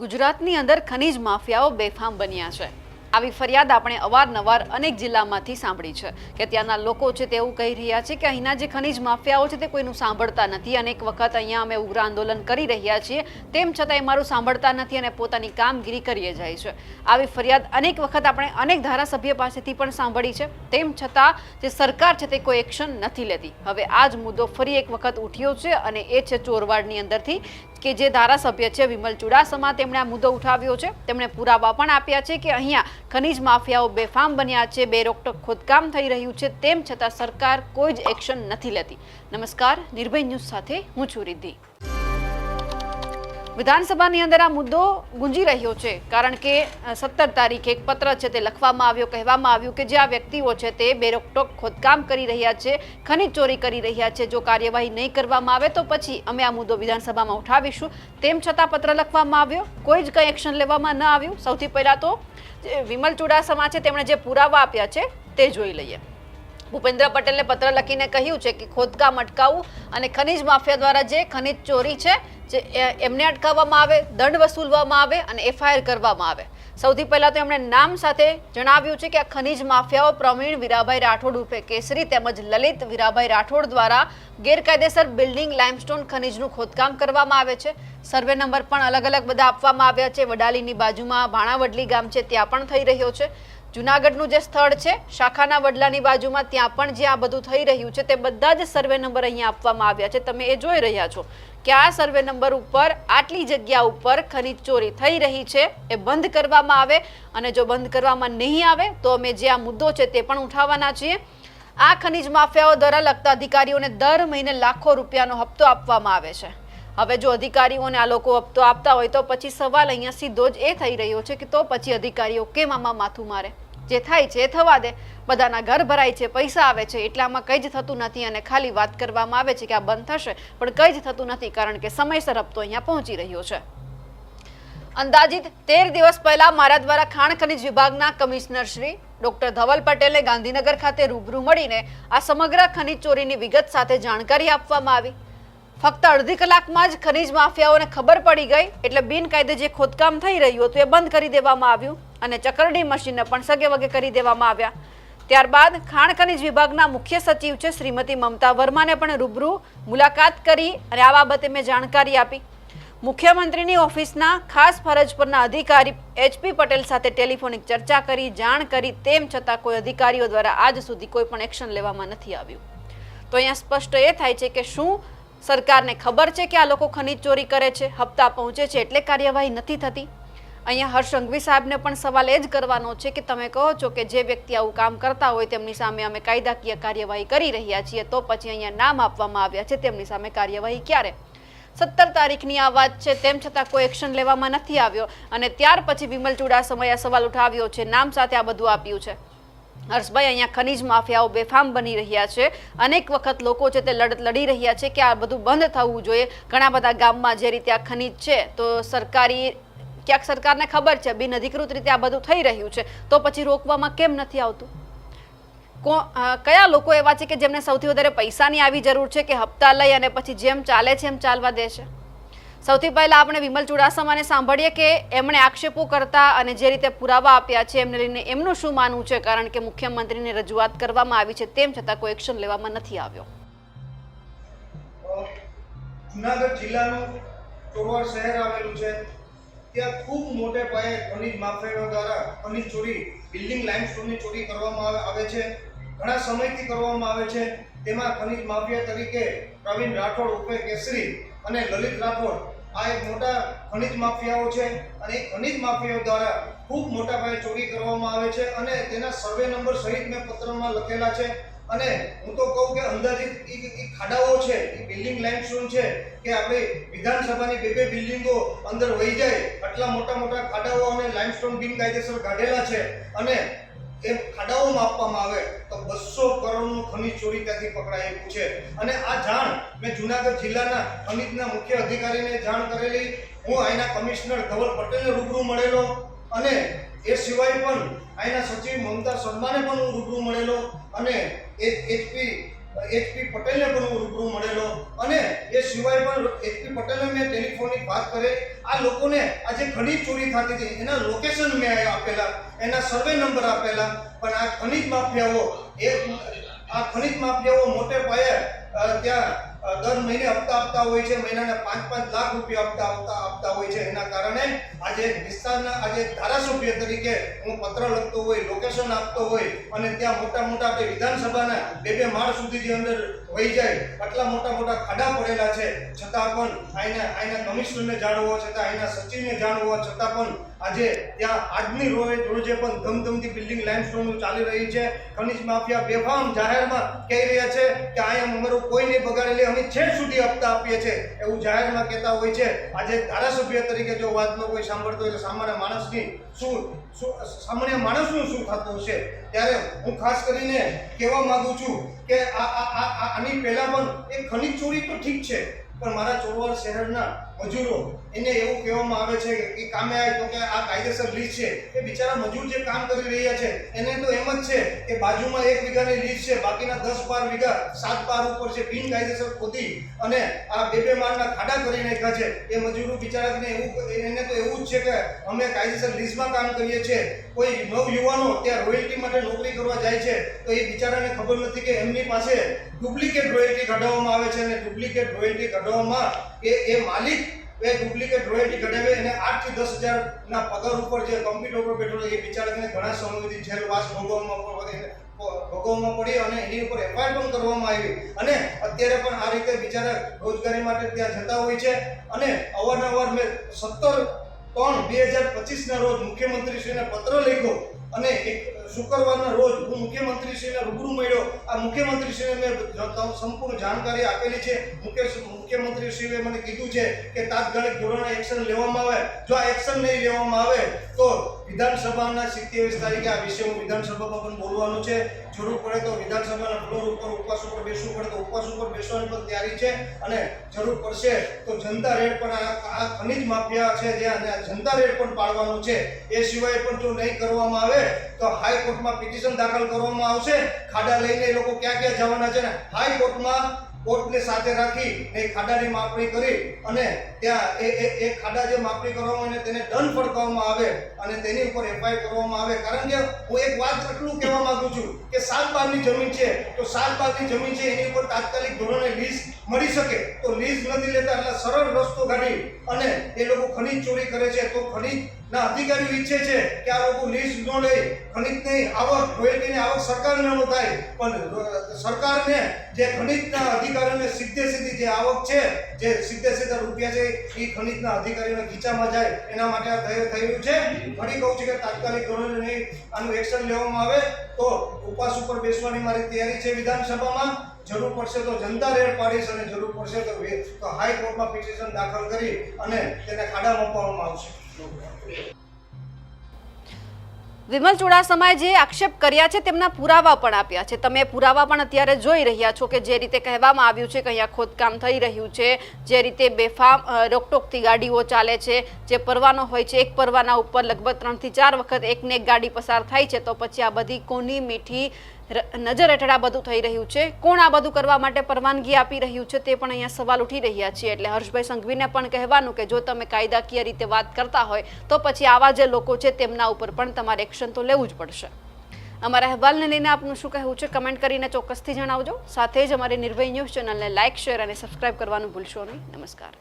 ગુજરાતની અંદર ખનીજ માફિયાઓ બેફામ બન્યા છે. આવી ફરિયાદ આપણે અવારનવાર અનેક જિલ્લામાંથી સાંભળી છે કે ત્યાંના લોકો છે તેવું કહી રહ્યા છે કે અહીંના જે ખનીજ માફિયાઓ છે તે કોઈનું સાંભળતા નથી અનેક વખત અહીંયા અમે ઉગ્ર આંદોલન કરી રહ્યા છીએ, તેમ છતાં એ મારું સાંભળતા નથી અને પોતાની કામગીરી કરીએ જાય છે. આવી ફરિયાદ અનેક વખત આપણે અનેક ધારાસભ્ય પાસેથી પણ સાંભળી છે, તેમ છતાં જે સરકાર છે તે કોઈ એક્શન નથી લેતી. હવે આ જ મુદ્દો ફરી એક વખત ઉઠ્યો છે અને એ છે ચોરવાડની અંદરથી કે જે ધારાસભ્ય છે વિમલ ચુડાસમા, તેમણે આ મુદ્દો ઉઠાવ્યો છે. તેમણે પુરાવા પણ આપ્યા છે કે અહીંયા ખનીજ માફિયાઓ બેફામ બન્યા છે બે રોકટોક ખોદકામ થઈ રહ્યું છે, તેમ છતાં સરકાર કોઈ જ એક્શન નથી લેતી. નમસ્કાર, નિર્ભય ન્યૂઝ સાથે હું છું રિદ્ધિ. વિધાનસભાની અંદર આ મુદ્દો ગુંજી રહ્યો છે, કારણ કે સત્તર તારીખે એક પત્ર છે તે લખવામાં આવ્યો, કહેવામાં આવ્યું કે જે આ વ્યક્તિઓ છે તે બેરોકટોક ખોદકામ કરી રહ્યા છે, ખનીજ ચોરી કરી રહ્યા છે, જો કાર્યવાહી નહીં કરવામાં આવે તો પછી અમે આ મુદ્દો વિધાનસભામાં ઉઠાવીશું. તેમ છતાં પત્ર લખવામાં આવ્યો, કોઈ જ કંઈ એક્શન લેવામાં ન આવ્યું. સૌથી પહેલાં તો વિમલ ચુડાસમા છે તેમણે જે પુરાવા આપ્યા છે તે જોઈ લઈએ. ભૂપેન્દ્ર પટેલે પત્ર લખીને કહ્યું છે કે ખોદકામ અટકાવવું અને ખનિજ માફિયા દ્વારા જે ખનિજ ચોરી છે જે એમને અટકાવવામાં આવે, દંડ વસૂલવામાં આવે અને એફઆઈઆર કરવામાં આવે. સૌથી પહેલાં તો એમણે નામ સાથે જણાવ્યું છે કે આ ખનીજ માફિયાઓ પ્રવીણ વીરાભાઈ રાઠોડ ઉર્ફે કેસરી તેમજ લલિત વીરાભાઈ રાઠોડ દ્વારા ગેરકાયદેસર બિલ્ડિંગ લાઇમસ્ટોન ખનીજનું ખોદકામ કરવામાં આવે છે. સર્વે નંબર પણ અલગ અલગ બધા આપવામાં આવ્યા છે. વડાલીની બાજુમાં ભાણાવડલી ગામ છે, ત્યાં પણ થઈ રહ્યો છે. જુનાગઢનું જે સ્થળ છે, શાખાના વડલાની બાજુમાં ત્યાં પણ જે આ બધું થઈ રહ્યું છે, તે બધા જ સર્વે નંબર અહીંયા આપવામાં આવ્યા છે. તમે એ જોઈ રહ્યા છો કે આ સર્વે નંબર ઉપર, આટલી જગ્યા ઉપર ખનીજ ચોરી થઈ રહી છે, એ બંધ કરવામાં આવે અને જો બંધ કરવામાં નહીં આવે, તો અમે જે આ મુદ્દો છે તે પણ ઉઠાવવાના છીએ. આ ખનીજ માફિયાઓ દ્વારા લગતા અધિકારીઓને દર મહિને લાખો રૂપિયાનો હપ્તો આપવામાં આવે છે. હવે જો અધિકારીઓને આ લોકો હપ્તો આપતા હોય તો પછી સવાલ અહીંયા સીધો જ એ થઈ રહ્યો છે કે તો પછી અધિકારીઓ કેમ આમાં માથું મારે? જે થાય છે એ થવા દે. બધાના ઘર ભરાય છે, પૈસા આવે છે, એટલામાં કંઈ જ થતું નથી અને ખાલી વાત કરવામાં આવે છે કે આ બંધ થશે, પણ કંઈ જ થતું નથી કારણ કે સમયસર હપ્તો અહીંયા પહોંચી રહ્યો છે. અંદાજિત તેર દિવસ પહેલા મારા દ્વારા ખાણ ખનિજ વિભાગના કમિશનર શ્રી ડોક્ટર ધવલ પટેલે ગાંધીનગર ખાતે રૂબરૂ મળીને આ સમગ્ર ખનિજ ચોરીની વિગત સાથે જાણકારી આપવામાં આવી. ફક્ત અડધી કલાકમાં જ ખનીજ માફિયાઓને ખબર પડી ગઈ એટલે બિનકાયદે જે ખોદકામ થઈ રહ્યું હતું એ બંધ કરી દેવામાં આવ્યું અને ચકરડી મશીનને પણ સગે વગે કરી દેવામાં આવ્યા. ત્યારબાદ ખાણ ખનીજ વિભાગના મુખ્ય સચિવ છે શ્રીમતી મમતા વર્માને પણ રૂબરૂ મુલાકાત કરી અને આ બાબતે મેં જાણકારી આપી. મુખ્યમંત્રીની ઓફિસના ખાસ ફરજ પરના અધિકારી એચપી પટેલ સાથે ટેલિફોનિક ચર્ચા કરી, જાણ કરી, તેમ છતાં કોઈ અધિકારીઓ દ્વારા આજ સુધી કોઈ પણ એક્શન લેવામાં નથી આવ્યું. તો અહીંયા સ્પષ્ટ એ થાય છે કે શું સરકારને ખબર છે કે આ લોકો ખનીજ ચોરી કરે છે, હપ્તા પહોંચે છે એટલે કાર્યવાહી નથી થતી. અહીંયા હર્ષ સાહેબને પણ સવાલ એ જ કરવાનો છે કે તમે કહો છો કે જે વ્યક્તિ આવું કામ કરતા હોય તેમની સામે અમે કાયદાકીય કાર્યવાહી કરી રહ્યા છીએ તો પછી અહીંયા નામ આપવામાં આવ્યા છે, તેમની સામે કાર્યવાહી ક્યારે? સત્તર તારીખની આ વાત છે, તેમ છતાં કોઈ એક્શન લેવામાં નથી આવ્યો. અને ત્યાર પછી વિમલ ચુડાસમાએ આ સવાલ ઉઠાવ્યો છે, નામ સાથે આ બધું આપ્યું છે. હર્ષભાઈ અહીંયા ખનીજ માફિયાઓ બેફામ બની રહ્યા છે. અનેક વખત લોકો છે તે લડત લડી રહ્યા છે કે આ બધું બંધ થવું જોઈએ. ઘણા બધા ગામમાં જે રીતે આ ખનીજ છે, તો સરકારી, ક્યાંક સરકારને ખબર છે બિન અધિકૃત રીતે આ બધું થઈ રહ્યું છે. તો પછી રોકવામાં કેમ નથી આવતું? કો કયા લોકો એવા છે કે જેમને સૌથી વધારે પૈસાની આવી જરૂર છે કે હપ્તા લઈ અને પછી જેમ ચાલે છે એમ ચાલવા દે છે? સૌથી પહેલા આપણે વિમલ ચુડાસમાને સાંભળીએ કે એમણે આક્ષેપો કરતા અને જે રીતે પુરાવા આપ્યા છે, એમને લઈને એમનું શું માનવું છે? કારણ કે મુખ્યમંત્રીને રજૂઆત કરવામાં આવી છે, તેમ છતાં કોઈ એક્શન લેવામાં નથી આવ્યો. જુનાગઢ જિલ્લાનું ચોરવાડ શહેર આવેલું છે. ત્યાં ખૂબ મોટે પાયે ખનિજ માફિયાઓ દ્વારા ખનિજ ચોરી, બિલ્ડિંગ લાઇમસ્ટોનની ચોરી કરવામાં આવે- છે. ઘણા સમયથી કરવામાં આવે છે. તેમાં ખનિજ માફિયા તરીકે પ્રવીણ રાઠોડ ઉપે કેસરી અને લલિત રાઠોડ આ એક મોટા ખનિજ માફિયાઓ છે અને એ ખનિજ માફિયાઓ દ્વારા ખૂબ મોટા પાયે ચોરી કરવામાં આવે છે અને તેના સર્વે નંબર સહિત મેં પત્રમાં લખેલા છે. અને હું તો કહું કે અંદાજિત એ ખાડાઓ છે, એ બિલ્ડિંગ લાઇમસ્ટોન છે કે આપણે વિધાનસભાની બે બે બિલ્ડિંગો અંદર વહી જાય, આટલા મોટા મોટા ખાડાઓ અને લાઇમસ્ટોન બિનકાયદેસર કાઢેલા છે. અને એ ખાડાઓમાં આપવામાં આવે, તો બસો કરોડનું ખનીજ ચોરી ત્યાંથી પકડાય એવું છે. અને આ જાણ મેં જુનાગઢ જિલ્લાના ખનીજના મુખ્ય અધિકારીને જાણ કરેલી. હું અહીંના કમિશનર ધવલ પટેલને રૂબરૂ મળેલો અને એ સિવાય પણ અહીંના સચિવ મમતા શર્માને પણ હું રૂબરૂ મળેલો. અને એચપી એચપી પટેલને પણ હું રૂબરૂ મળેલો. અને એ સિવાય પણ એચપી પટેલને મેં ટેલિફોનિક વાત કરે. આ લોકોને આ જે ખનીજ ચોરી થતી હતી. એના લોકેશન મેં આપેલા. એના સર્વે નંબર આપેલા. પણ આ ખનીજ માફિયાઓ, એ આ ખનીજ માફિયાઓ મોટે પાયે ત્યાં દર મહિને હપ્તા આપતા હોય છે, મહિનાના પાંચ પાંચ લાખ રૂપિયા હપ્તા આપતા આપતા હોય છે. એના કારણે આજે વિસ્તારના આજે ધારાસભ્ય તરીકે હું પત્ર લખતો હોય લોકેશન આપતો હોય અને ત્યાં મોટા મોટા આપણે વિધાનસભાના બે બે માળ સુધી જે અંદર વહી જાય, આટલા મોટા મોટા ખાડા પડેલા છે. છતાં પણ અહીંના અહીંના કમિશનરને જાણવો, છતાં અહીંના સચિવને જાણવો, છતાં પણ આજે ત્યાં આજની રોજે રોજે પણ ધમધમતી બિલ્ડિંગ લાઇમસ્ટોનનું ચાલી રહી છે, ખનિજ માફિયા બેફામ જાહેરમાં કહી રહ્યા છે કે અહીંયા અમારું કોઈને નહીં બગાડેલી અમે છેક સુધી હપ્તા આપીએ છીએ. એવું જાહેરમાં કહેતા હોય છે. આજે ધારાસભ્ય તરીકે જો વાતનો કોઈ સાંભળતો હોય તો સામાન્ય માણસની શું સામાન્ય માણસનું શું થતું હશે? ત્યારે હું ખાસ કરીને કહેવા માગું છું કે આ- આની પહેલાં પણ એ ખનિજ ચોરી તો ઠીક છે. પણ મારા ચોરવાડ શહેરના મજૂરો. એને એવું કહેવામાં આવે છે કે કામે તો કે આ કાયદેસર લીઝ છે. એ બિચારા મજૂર જે કામ કરી રહ્યા છે, એને તો એમ જ છે કે બાજુમાં એક વીઘાની લીઝ છે, બાકીના દસ બાર વીઘા સાત બાર ઉપર છે બિન કાયદેસર ખોદી અને આ બે બે માળના ખાડા કરી નાખ્યા છે, એ મજૂરો બિચારાને એવું એને તો એવું જ છે કે અમે કાયદેસર લીઝમાં કામ કરીએ છીએ. કોઈ નવ યુવાનો ત્યાં રોયલ્ટી માટે નોકરી કરવા જાય છે, તો એ બિચારાને ખબર નથી કે એમની પાસે ડુપ્લિકેટ રોયલ્ટી કઢાવવામાં આવે છે અને ડુપ્લિકેટ રોયલ્ટી કઢાવવામાં એ એ માલિક એ ડુપ્લિકેટ રોયલ્ટી ઘટાડે અને આઠથી દસ હજારના પગાર ઉપર જે કમ્પ્યુટર ઉપર બેઠો એ બિચારાને ઘણા સમયથી જેલવાસ ભોગવવામાં ભોગવવામાં પડી અને એની ઉપર એફઆઈઆર પણ કરવામાં આવી. અને અત્યારે પણ આ રીતે બિચારા રોજગારી માટે ત્યાં જતા હોય છે. અને અવારનવાર મેં સત્તર ત્રણ બે હજાર પચીસના રોજ મુખ્યમંત્રીશ્રીને પત્ર લખ્યો અને એક શુક્રવારના રોજ હું મુખ્યમંત્રીશ્રીને રૂબરૂ મળ્યો. આ મુખ્યમંત્રીશ્રીને મેં સંપૂર્ણ જાણકારી આપેલી છે. મુખ્ય મુખ્યમંત્રીશ્રીએ મને કીધું છે કે તાત્કાલિક ધોરણે એક્શન લેવામાં આવે. જો આ એક્શન નહીં લેવામાં આવે, તો વિધાનસભાના સિત્તેવીસ તારીખે આ વિષય હું વિધાનસભામાં પણ બોલવાનું છે. જરૂર પડે તો વિધાનસભાના ફ્લોર ઉપર ઉપવાસ ઉપર બેસવું પડે તો ઉપવાસ ઉપર બેસવાની પણ તૈયારી છે અને જરૂર પડશે તો જનતા રેડ પણ આ ખનીજ માફિયા છે જ્યાં જનતા રેડ પણ પાડવાનું છે. એ સિવાય પણ જો નહીં કરવામાં આવે તો હાઈકોર્ટમાં પિટિશન દાખલ કરવામાં આવશે. ખાડા લઈને એ લોકો ક્યાં ક્યાં જવાના છે ને? હાઈકોર્ટમાં કોર્ટને સાથે રાખી એ ખાડાની માપણી કરી અને ત્યાં એ એ ખાડા જે માપણી કરવામાં આવે તેને દંડ ફટકાવવામાં આવે અને તેની ઉપર એફઆઈ કરવામાં આવે. કારણ કે હું એક વાત એટલું કહેવા માંગુ છું કે સાત બારની જમીન છે, તો સાત બારની જમીન છે, એની ઉપર તાત્કાલિક ધોરણે લીઝ મળી શકે. તો લીઝ નથી લેતા એટલે સરળ રસ્તો કાઢી અને એ લોકો ખનીજ ચોરી કરે છે. તો ખનીજના અધિકારીઓ ઈચ્છે છે કે આ લોકો લીઝ ન લે. ખનીજની આવક, રોયલ્ટીની આવક સરકારને ન થાય. પણ સરકારને જે ખનીજના અધિકારીઓને સીધે સીધી જે આવક છે, જે સીધે સીધા રૂપિયા છે એ ખનિજના અધિકારીઓના ખીચામાં જાય, એના માટે આ થયું થયું છે. ફરી કહું છું કે તાત્કાલિક ધોરણે નહીં આનું એક્શન લેવામાં આવે તો ઉપવાસ ઉપર બેસવાની મારી તૈયારી છે વિધાનસભામાં. જરૂર પડશે તો જનતા રેડ પાડીશ અને જરૂર પડશે તો તો હાઈકોર્ટમાં પિટિશન દાખલ કરી અને તેને ખાડા મૂકવામાં આવશે. વિમલ ચુડાસમાએ જે આક્ષેપ કર્યા છે તેમના પુરાવા પણ આપ્યા છે. તમે પુરાવા પણ અત્યારે જોઈ રહ્યા છો કે જે રીતે કહેવામાં આવ્યું છે કે અહીંયા ખોદકામ થઈ રહ્યું છે, જે રીતે બેફામ રોકટોકથી ગાડીઓ ચાલે છે, જે પરવાનો હોય છે, એક પરવાના ઉપર લગભગ ત્રણથી ચાર વખત એકને એક ગાડી પસાર થાય છે, તો પછી આ બધી કોની મીઠી નજર હેઠળ આ બધું થઈ રહ્યું છે. કોણ આ બધું કરવા માટે પરવાનગી આપી રહ્યું છે તે પણ અહીંયા સવાલ ઉઠી રહ્યા છે. એટલે હર્ષભાઈ સંઘવીને પણ કહેવાનું કે જો તમે કાયદાકીય રીતે વાત કરતા હોય, તો પછી આવા જે લોકો છે તેમના ઉપર પણ તમારે એક્શન તો લેવું જ પડશે. અમારા અહેવાલને લઈને આપનું શું કહેવું છે? કમેન્ટ કરીને ચોક્કસથી જણાવજો. સાથે જ અમારી નિર્ભય ન્યૂઝ ચેનલને લાઇક શેર અને સબસ્ક્રાઇબ કરવાનું ભૂલશો નહીં. નમસ્કાર.